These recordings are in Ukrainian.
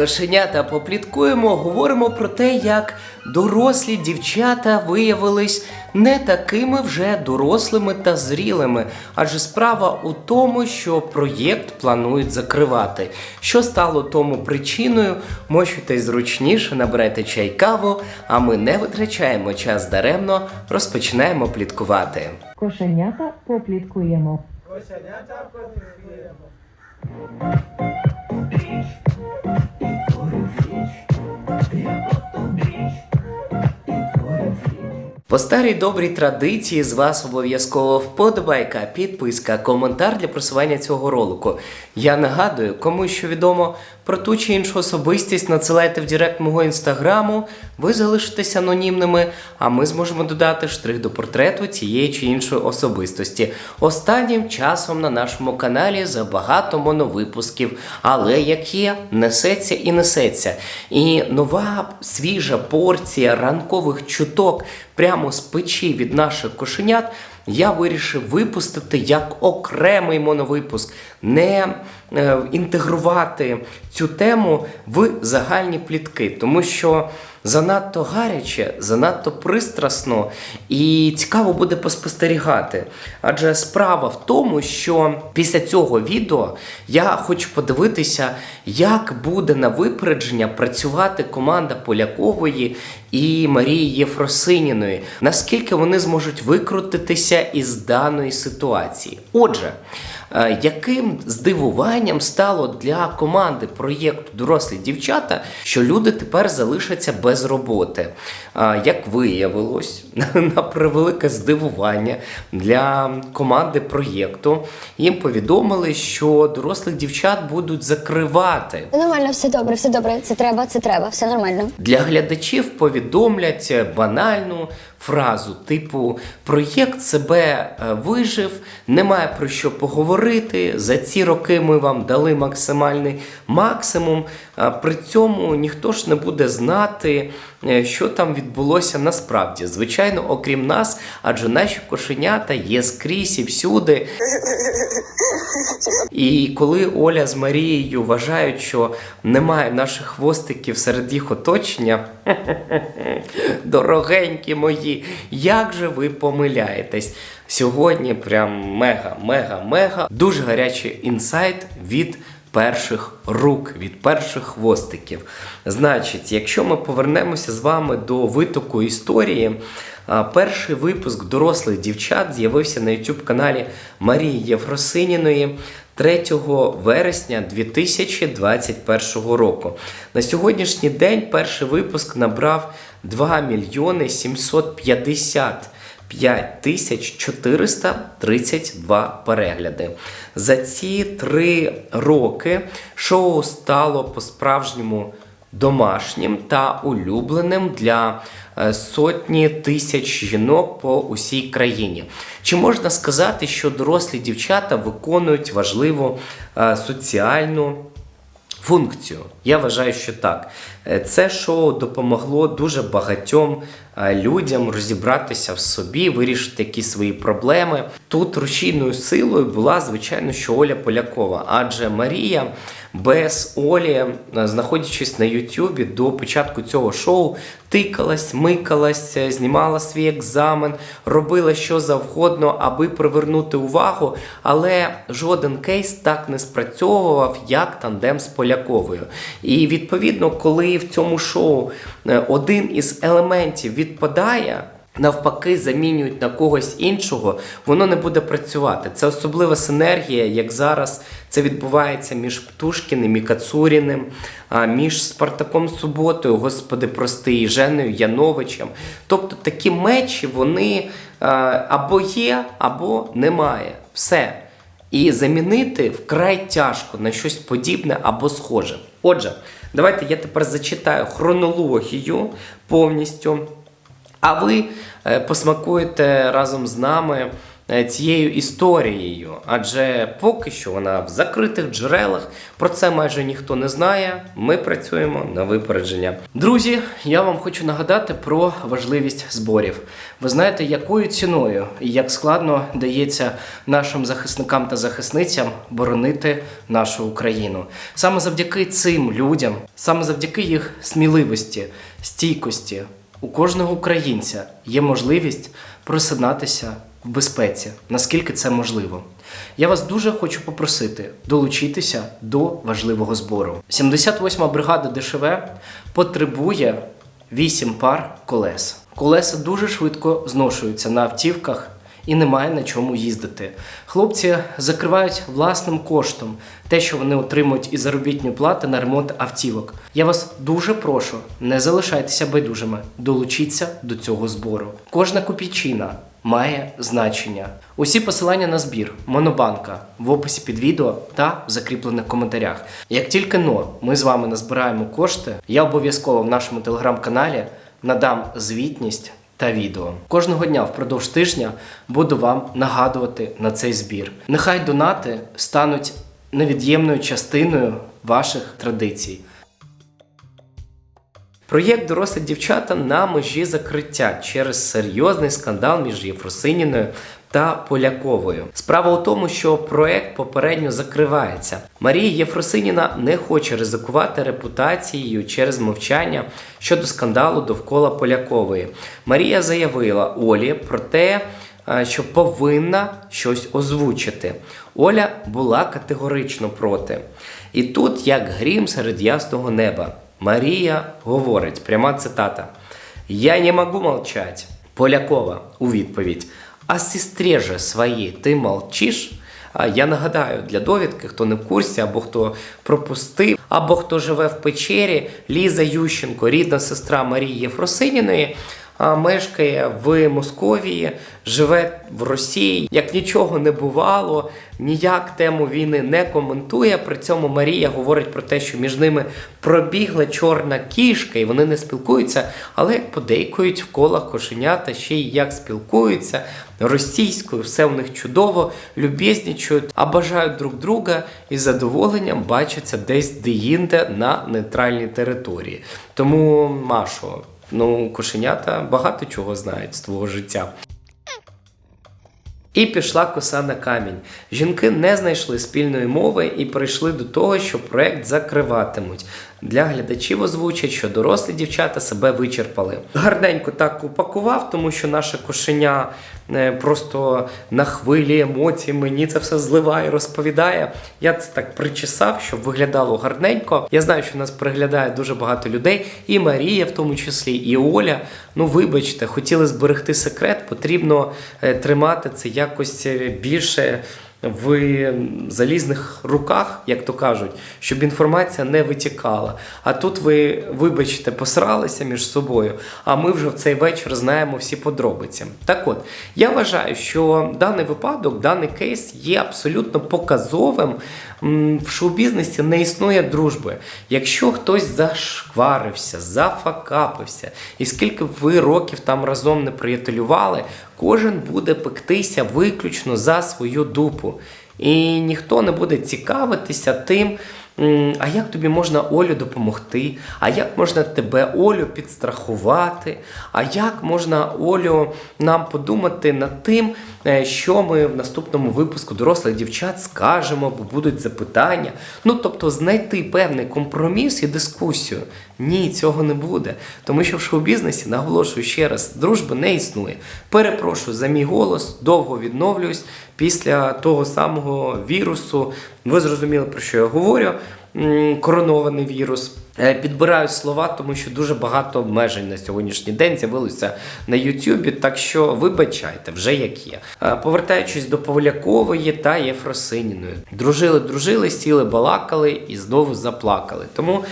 кошенята попліткуємо, говоримо про те, як дорослі дівчата виявились не такими вже дорослими та зрілими, адже справа у тому, що проєкт планують закривати. Що стало тому причиною? Мочуйтесь зручніше, набирайте чай каву, а ми не витрачаємо час даремно, розпочинаємо пліткувати. Кошенята попліткуємо. По старій добрій традиції з вас обов'язково вподобайка, підписка, коментар для просування цього ролику. Я нагадую, кому що відомо про ту чи іншу особистість, надсилайте в директ мого інстаграму, ви залишитесь анонімними, а ми зможемо додати штрих до портрету цієї чи іншої особистості. Останнім часом на нашому каналі забагато моновипусків, але як є, несеться і несеться. І нова свіжа порція ранкових чуток прямо з печі від наших кошенят. Я вирішив випустити як окремий моновипуск, не інтегрувати цю тему в загальні плітки, тому що занадто гаряче, занадто пристрасно і цікаво буде поспостерігати. Адже справа в тому, що після цього відео я хочу подивитися, як буде на випередження працювати команда Полякової і Марії Єфросиніної, наскільки вони зможуть викрутитися із даної ситуації. Отже, е, яким здивуванням стало для команди проєкту Дорослі дівчата, що люди тепер залишаться без роботи. Е, Як виявилось, на превелике здивування для команди проєкту, їм повідомили, що дорослих дівчат будуть закривати. Нормально, все добре, все добре. Це треба, це треба, все нормально. Для глядачів повідомлять банальну фразу, типу: проєкт себе е, вижив, немає про що поговорити. За ці роки ми вам дали максимальний максимум. При цьому ніхто ж не буде знати, е, що там відбулося насправді. Звичайно, окрім нас, адже наші кошенята є скрізь і всюди. І коли Оля з Марією вважають, що немає наших хвостиків серед їх оточення, дорогенькі мої, як же ви помиляєтесь? Сьогодні прям мега, мега, мега дуже гарячий інсайт від перших рук, від перших хвостиків. Значить, якщо ми повернемося з вами до витоку історії, перший випуск дорослих дівчат з'явився на YouTube каналі Марії Єфросиніної 3 вересня 2021 року. На сьогоднішній день перший випуск набрав 2 мільйони 750 5432 перегляди. За ці три роки шоу стало по-справжньому домашнім та улюбленим для е, сотні тисяч жінок по усій країні. Чи можна сказати, що дорослі дівчата виконують важливу е, соціальну функцію. Я вважаю, що так. Е, Це шоу допомогло дуже багатьом е, людям розібратися в собі, вирішити якісь свої проблеми. Тут рушійною силою була, звичайно, що Оля Полякова, адже Марія без Олі, е, знаходячись на Ютубі до початку цього шоу, тикалась, микалась, е, знімала свій екзамен, робила що завгодно, аби привернути увагу, але жоден кейс так не спрацьовував, як тандем з Поляковою. І відповідно, коли в цьому шоу е, один із елементів відпадає. Навпаки, замінюють на когось іншого, воно не буде працювати. Це особлива синергія, як зараз це відбувається між Птушкіним і Кацуріним, між Спартаком Суботою, господи, прости, і Женою Яновичем. Тобто такі мечі вони або є, або немає. Все. І замінити вкрай тяжко на щось подібне або схоже. Отже, давайте я тепер зачитаю хронологію повністю. А ви е, посмакуєте разом з нами е, цією історією, адже поки що вона в закритих джерелах, про це майже ніхто не знає. Ми працюємо на випередження. Друзі, я вам хочу нагадати про важливість зборів. Ви знаєте, якою ціною і як складно дається нашим захисникам та захисницям боронити нашу Україну. Саме завдяки цим людям, саме завдяки їх сміливості, стійкості, у кожного українця є можливість просинатися в безпеці, наскільки це можливо. Я вас дуже хочу попросити долучитися до важливого збору. 78-ма бригада ДШВ потребує 8 пар колес. Колеса дуже швидко зношуються на автівках і немає на чому їздити. Хлопці закривають власним коштом те, що вони отримують із заробітної плати на ремонт автівок. Я вас дуже прошу, не залишайтеся байдужими, долучіться до цього збору. Кожна копійчина має значення. Усі посилання на збір Монобанка в описі під відео та в закріплених коментарях. Як тільки но ми з вами назбираємо кошти, я обов'язково в нашому телеграм-каналі надам звітність та відео. Кожного дня впродовж тижня буду вам нагадувати на цей збір. Нехай донати стануть невід'ємною частиною ваших традицій. Проєкт дорослі дівчата на межі закриття через серйозний скандал між Єфросиніною та Поляковою. Справа у тому, що проект попередньо закривається. Марія Єфросиніна не хоче ризикувати репутацією через мовчання щодо скандалу довкола Полякової. Марія заявила Олі про те, е, що повинна щось озвучити. Оля була категорично проти. І тут, як грім серед ясного неба, Марія говорить, пряма цитата: Я не можу молчать. Полякова у відповідь. А сестрі же своїй ти молчиш? Я нагадаю для довідки, хто не в курсі, або хто пропустив, або хто живе в печері, Ліза Ющенко, рідна сестра Марії Єфросиніної, мешкає в Московії, живе в Росії. Як нічого не бувало, ніяк тему війни не коментує. При цьому Марія говорить про те, що між ними пробігла чорна кішка, і вони не спілкуються, але як подейкують в колах кошенята ще й як спілкуються російською, все у них чудово, любезнічують, а бажають друг друга і задоволенням бачаться десь деінде на нейтральній території. Тому, Машо, ну кошенята багато чого знають з твого життя. І пішла коса на камінь. Жінки не знайшли спільної мови і прийшли до того, що проект закриватимуть. Для глядачів озвучать, що дорослі дівчата себе вичерпали. Гарненько так упакував, тому що наше кошеня е, просто на хвилі емоцій мені це все зливає, розповідає. Я це так причесав, щоб виглядало гарненько. Я знаю, що нас переглядає дуже багато людей, і Марія, в тому числі, і Оля. Ну, вибачте, хотіли зберегти секрет, потрібно е, тримати це якось е, більше в залізних руках, як то кажуть, щоб інформація не витікала. А тут ви, вибачте, посралися між собою, а ми вже в цей вечір знаємо всі подробиці. Так от, я вважаю, що даний випадок, даний кейс є абсолютно показовим. В шоу-бізнесі не існує дружби. Якщо хтось зашкварився, зафакапився, і скільки б ви років там разом не приятелювали, кожен буде пектися виключно за свою дупу. І ніхто не буде цікавитися тим, а як тобі можна Олю допомогти, а як можна тебе, Олю, підстрахувати, а як можна Олю нам подумати над тим, е, що ми в наступному випуску дорослих дівчат скажемо, бо будуть запитання. Ну, тобто, знайти певний компроміс і дискусію. Ні, цього не буде. Тому що в шоу-бізнесі, наголошую ще раз, дружби не існує. Перепрошую за мій голос, довго відновлююсь після того самого вірусу. Ви зрозуміли, про що я говорю. Коронований вірус. Е, Підбираю слова, тому що дуже багато обмежень на сьогоднішній день з'явилося на Ютубі, так що вибачайте, вже як є. Е, Повертаючись до Павлякової та Єфросиніної. Дружили, дружили, сіли, балакали і знову заплакали. Тому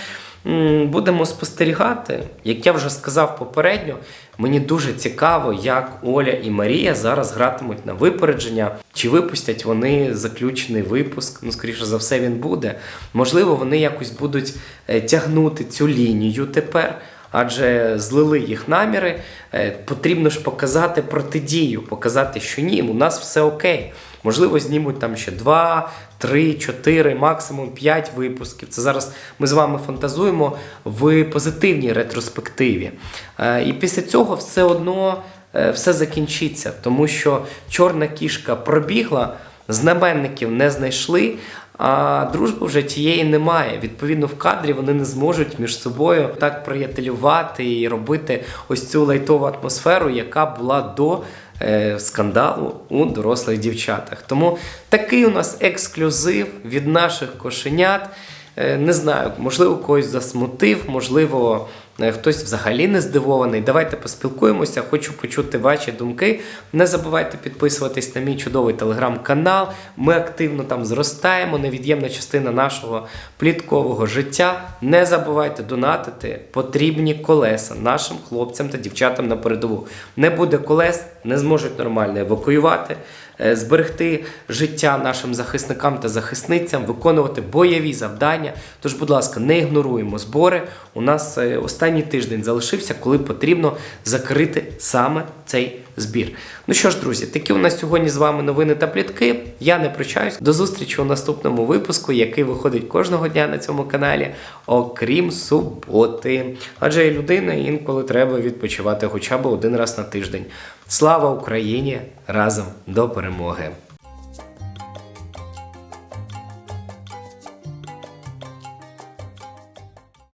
будемо спостерігати. Як я вже сказав попередньо, мені дуже цікаво, як Оля і Марія зараз гратимуть на випередження. Чи випустять вони заключений випуск? Ну, скоріше за все, він буде. Можливо, вони якось будуть е, тягнути цю лінію тепер. адже злили їх наміри. Е, Потрібно ж показати протидію, показати, що ні, у нас все окей. Можливо, знімуть там ще 2, 3, 4, максимум 5 випусків. Це зараз ми з вами фантазуємо в позитивній ретроспективі. Е, І після цього все одно е, все закінчиться, тому що чорна кішка пробігла, знаменників не знайшли. А дружби вже тієї немає. Відповідно, в кадрі вони не зможуть між собою так приятелювати і робити ось цю лайтову атмосферу, яка була до е, скандалу у дорослих дівчатах. Тому такий у нас ексклюзив від наших кошенят. Е, Не знаю, можливо, когось засмутив, можливо, хтось взагалі не здивований. Давайте поспілкуємося. Хочу почути ваші думки. Не забувайте підписуватись на мій чудовий телеграм-канал. Ми активно там зростаємо, невід'ємна частина нашого пліткового життя. Не забувайте донатити потрібні колеса нашим хлопцям та дівчатам на передову. Не буде колес, не зможуть нормально евакуювати, е, зберегти життя нашим захисникам та захисницям, виконувати бойові завдання. Тож, будь ласка, не ігноруємо збори. У нас е, останній тиждень залишився, коли потрібно закрити саме цей збір. Ну що ж, друзі, такі у нас сьогодні з вами новини та плітки. Я не прощаюсь. До зустрічі у наступному випуску, який виходить кожного дня на цьому каналі, окрім суботи. Адже і людина інколи треба відпочивати хоча б один раз на тиждень. Слава Україні! Разом до перемоги!